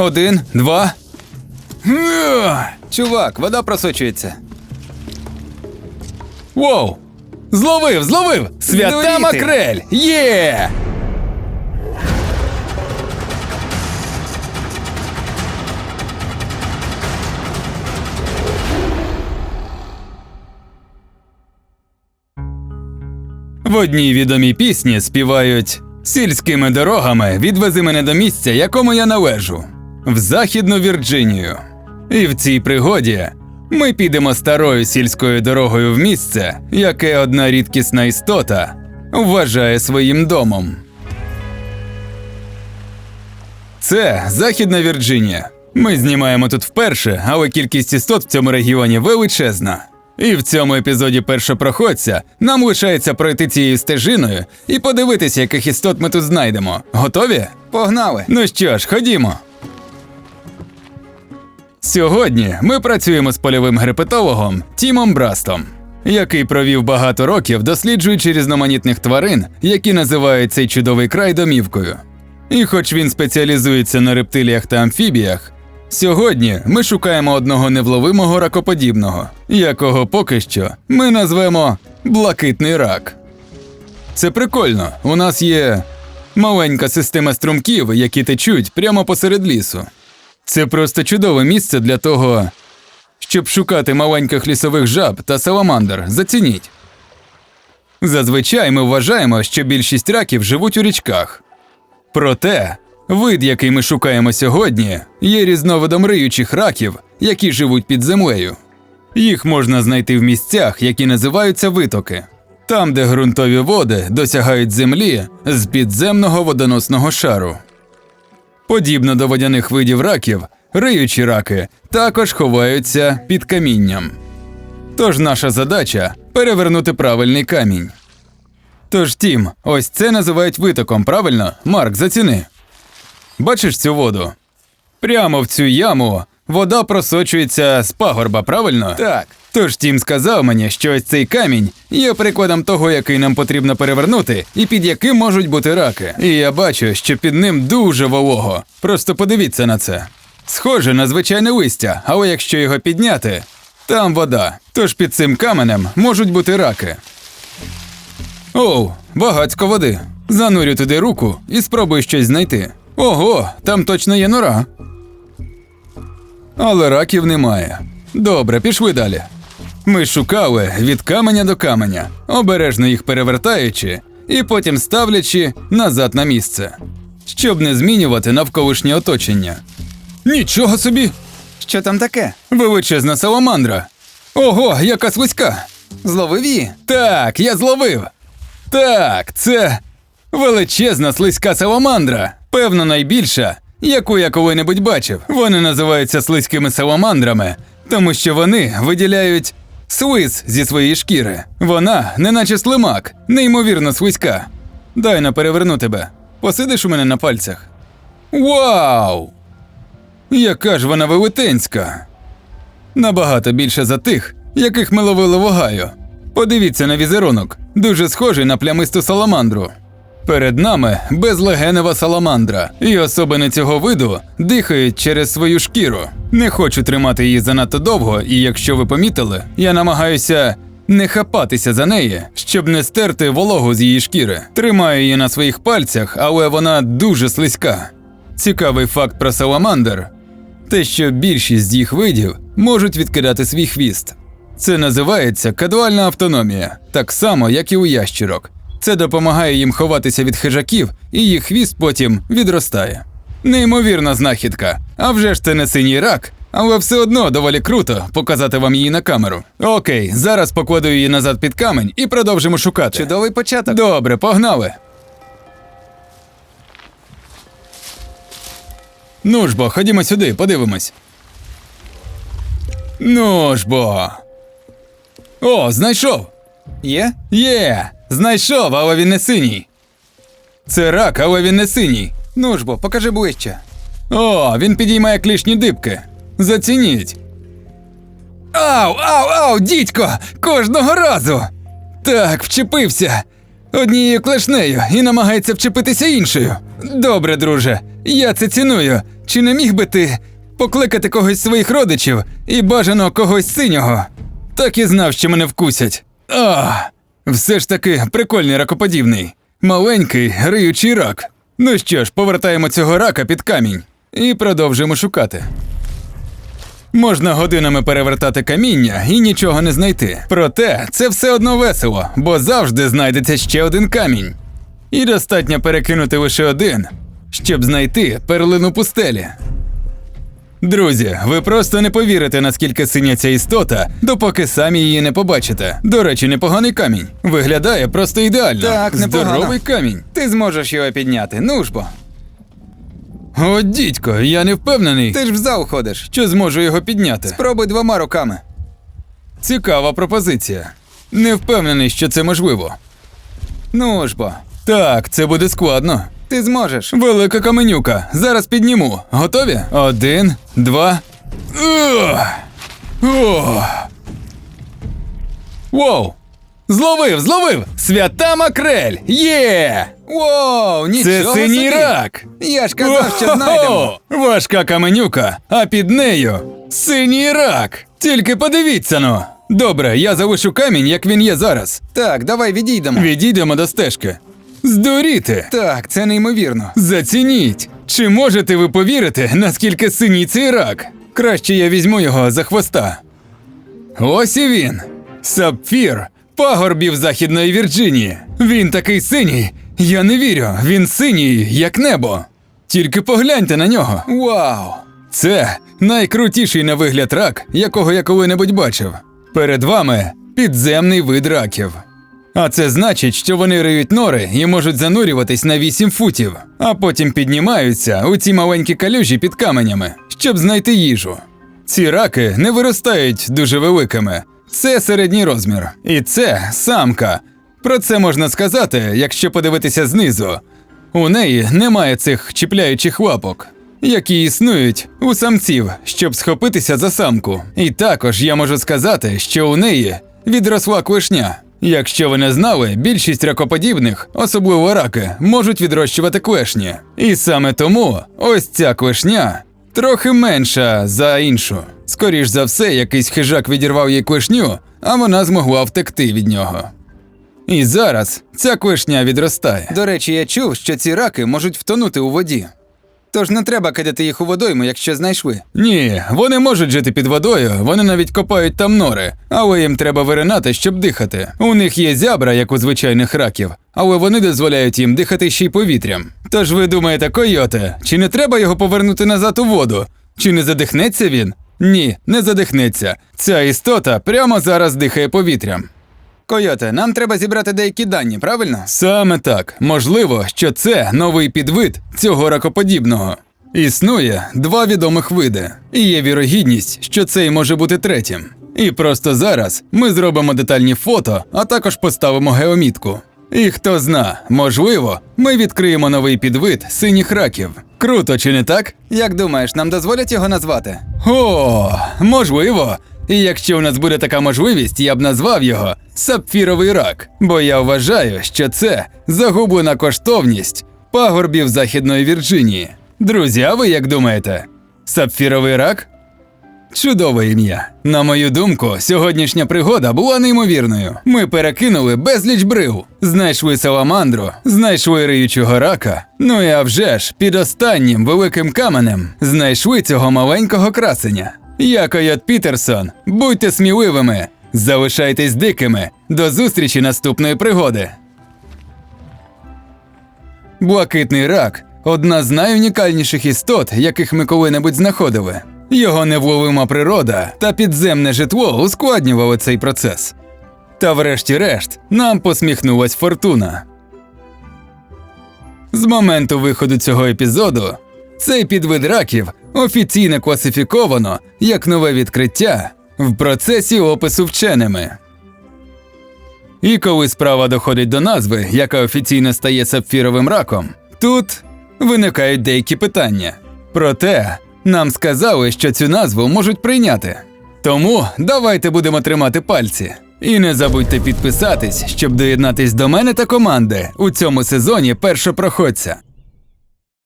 Один, два. Чувак, вода просочується. Воу! Зловив, зловив! Свята макрель! Є! В одній відомій пісні співають Сільськими дорогами відвези мене до місця, якому я належу, в Західну Вірджинію. І в цій пригоді ми підемо старою сільською дорогою в місце, яке одна рідкісна істота вважає своїм домом. Це Західна Вірджинія. Ми знімаємо тут вперше, але кількість істот в цьому регіоні величезна. І в цьому епізоді першопроходця нам лишається пройти цією стежиною і подивитися, яких істот ми тут знайдемо. Готові? Погнали. Ну що ж, ходімо. Сьогодні ми працюємо з польовим герпетологом Тімом Брастом, який провів багато років, досліджуючи різноманітних тварин, які називають цей чудовий край домівкою. І хоч він спеціалізується на рептиліях та амфібіях, сьогодні ми шукаємо одного невловимого ракоподібного, якого поки що ми назвемо блакитний рак. Це прикольно. У нас є маленька система струмків, які течуть прямо посеред лісу. Це просто чудове місце для того, щоб шукати маленьких лісових жаб та саламандр. Зацініть. Зазвичай ми вважаємо, що більшість раків живуть у річках. Проте, вид, який ми шукаємо сьогодні, є різновидом риючих раків, які живуть під землею. Їх можна знайти в місцях, які називаються витоки, там, де ґрунтові води досягають землі з підземного водоносного шару. Подібно до водяних видів раків, риючі раки також ховаються під камінням. Тож наша задача перевернути правильний камінь. Тож, Тім, ось це називають витоком, правильно? Марк, заціни. Бачиш цю воду? Прямо в цю яму вода просочується з пагорба, правильно? Так. Тож Тім сказав мені, що ось цей камінь є прикладом того, який нам потрібно перевернути, і під яким можуть бути раки. І я бачу, що під ним дуже волого. Просто подивіться на це. Схоже на звичайне листя, але якщо його підняти, там вода. Тож під цим каменем можуть бути раки. Оу, багацько води. Занурю туди руку і спробую щось знайти. Ого, там точно є нора. Але раків немає. Добре, пішли далі. Ми шукали від каменя до каменя, обережно їх перевертаючи і потім ставлячи назад на місце, щоб не змінювати навколишнє оточення. Нічого собі! Що там таке? Величезна саламандра. Ого, яка слизька! Зловив її? Так, я зловив. Так, це величезна слизька саламандра. Певно, найбільша, яку я коли-небудь бачив. Вони називаються слизькими саламандрами, тому що вони виділяють слиз зі своєї шкіри. Вона, неначе слимак, неймовірно свиська. Дай на переверну тебе. Посидиш у мене на пальцях. Вау! Яка ж вона велетенська! Набагато більше за тих, яких ми ловили в Огайо. Подивіться на візерунок, дуже схожий на плямисту саламандру. Перед нами безлегенева саламандра, і особини цього виду дихають через свою шкіру. Не хочу тримати її занадто довго, і якщо ви помітили, я намагаюся не хапатися за неї, щоб не стерти вологу з її шкіри. Тримаю її на своїх пальцях, але вона дуже слизька. Цікавий факт про саламандр те, що більшість їх видів можуть відкидати свій хвіст. Це називається кадуальна автономія, так само, як і у ящірок. Це допомагає їм ховатися від хижаків, і їх хвіст потім відростає. Неймовірна знахідка. А вже ж це не синій рак, але все одно доволі круто показати вам її на камеру. Окей, зараз покладу її назад під камень і продовжимо шукати. Чудовий початок. Добре, погнали. Ну ж бо, ходімо сюди, подивимось. Ну ж бо. О, знайшов. Є? Є! Знайшов, але він не синій. Це рак, але він не синій. Ну ж бо, покажи ближче. О, він підіймає клішні дибки. Зацініть. Ау, ау, ау, дідько! Кожного разу. Так, вчепився. Однією клешнею і намагається вчепитися іншою. Добре, друже, я це ціную. Чи не міг би ти покликати когось своїх родичів і бажано когось синього? Так і знав, що мене вкусять. А, все ж таки прикольний ракоподібний. Маленький, риючий рак. Ну що ж, повертаємо цього рака під камінь і продовжуємо шукати. Можна годинами перевертати каміння і нічого не знайти. Проте це все одно весело, бо завжди знайдеться ще один камінь. І достатньо перекинути лише один, щоб знайти перлину пустелі. Друзі, ви просто не повірите, наскільки синя ця істота, допоки самі її не побачите. До речі, непоганий камінь. Виглядає просто ідеально. Так, непогано. Здоровий камінь. Ти зможеш його підняти. Ну ж бо. О, дідько, я не впевнений, Ти ж в зал ходиш. що зможу його підняти. Спробуй двома руками. Цікава пропозиція. Не впевнений, що це можливо. Ну ж бо. Так, це буде складно. Ти зможеш. Велика каменюка. Зараз підніму. Готові? Один, два. Воу! Зловив, зловив! Свята макрель! Є! Воу, Це синій собі. рак! Я ж казав, що знайдемо. Важка каменюка, а під нею синій рак. Тільки подивіться но. Добре, я залишу камінь, як він є зараз. Так, давай відійдемо. Відійдемо до стежки. Здуріти! Так, це неймовірно. Зацініть! Чи можете ви повірити, наскільки синій цей рак? Краще я візьму його за хвоста. Ось і він. Сапфір пагорбів Західної Вірджинії. Він такий синій. Я не вірю, він синій, як небо. Тільки погляньте на нього. Вау! Це найкрутіший на вигляд рак, якого я коли-небудь бачив. Перед вами підземний вид раків. А це значить, що вони риють нори і можуть занурюватись на 8 футів, а потім піднімаються у ці маленькі калюжі під каменями, щоб знайти їжу. Ці раки не виростають дуже великими. Це середній розмір. І це самка. Про це можна сказати, якщо подивитися знизу. У неї немає цих чіпляючих лапок, які існують у самців, щоб схопитися за самку. І також я можу сказати, що у неї відросла клешня. Якщо ви не знали, більшість ракоподібних, особливо раки, можуть відрощувати клешні. І саме тому ось ця клешня трохи менша за іншу. Скоріш за все, якийсь хижак відірвав їй клешню, а вона змогла втекти від нього. І зараз ця клешня відростає. До речі, я чув, що ці раки можуть втонути у воді. Тож не треба кидати їх у водойму, якщо знайшли. Ні, вони можуть жити під водою, вони навіть копають там нори, але їм треба виринати, щоб дихати. У них є зябра, як у звичайних раків, але вони дозволяють їм дихати ще й повітрям. Тож ви думаєте, койоте, чи не треба його повернути назад у воду? Чи не задихнеться він? Ні, не задихнеться. Ця істота прямо зараз дихає повітрям. Койоте, нам треба зібрати деякі дані, правильно? Саме так. Можливо, що це новий підвид цього ракоподібного. Існує два відомих види, і є вірогідність, що цей може бути третім. І просто зараз ми зробимо детальні фото, а також поставимо геомітку. І хто зна, можливо, ми відкриємо новий підвид синіх раків. Круто, чи не так? Як думаєш, нам дозволять його назвати? О, можливо. І якщо у нас буде така можливість, я б назвав його сапфіровий рак, бо я вважаю, що це загублена коштовність пагорбів Західної Вірджинії. Друзі, а ви як думаєте? Сапфіровий рак? Чудове ім'я. На мою думку, сьогоднішня пригода була неймовірною. Ми перекинули безліч брив, знайшли саламандру, знайшли риючого рака. Ну і а вже ж, під останнім великим каменем знайшли цього маленького красеня. Я Койот Пітерсон. Будьте сміливими, залишайтесь дикими. До зустрічі наступної пригоди. Блакитний рак одна з найунікальніших істот, яких ми коли-небудь знаходили. Його невловима природа та підземне житло ускладнювали цей процес. Та врешті-решт нам посміхнулась фортуна. З моменту виходу цього епізоду цей підвид раків офіційно класифіковано як нове відкриття в процесі опису вченими. І коли справа доходить до назви, яка офіційно стає сапфіровим раком, тут виникають деякі питання. Проте нам сказали, що цю назву можуть прийняти. Тому давайте будемо тримати пальці. І не забудьте підписатись, щоб доєднатись до мене та команди у цьому сезоні першопроходця.